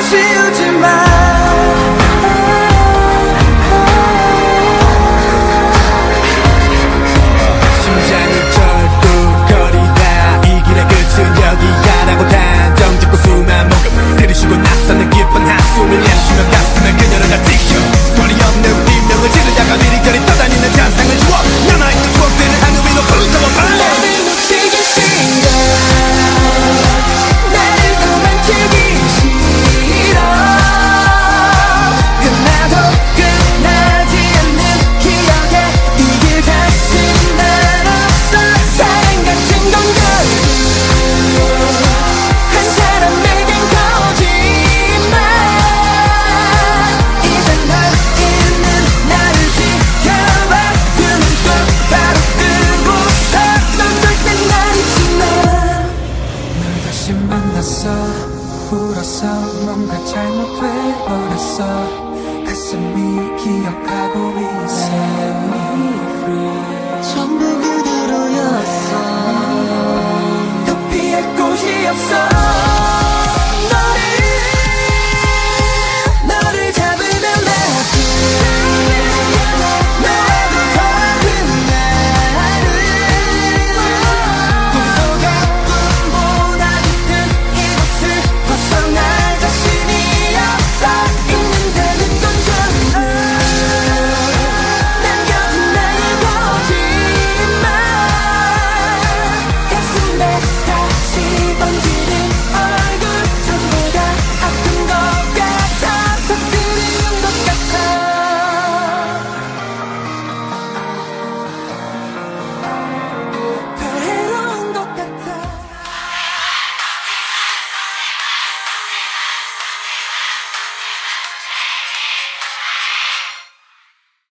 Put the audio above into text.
지우지 마 울었어. 울었어. 뭔가 잘못돼 버렸어. 가슴이 기억하고 있어. 전부 그대로였어. 그 피할 곳이 없어.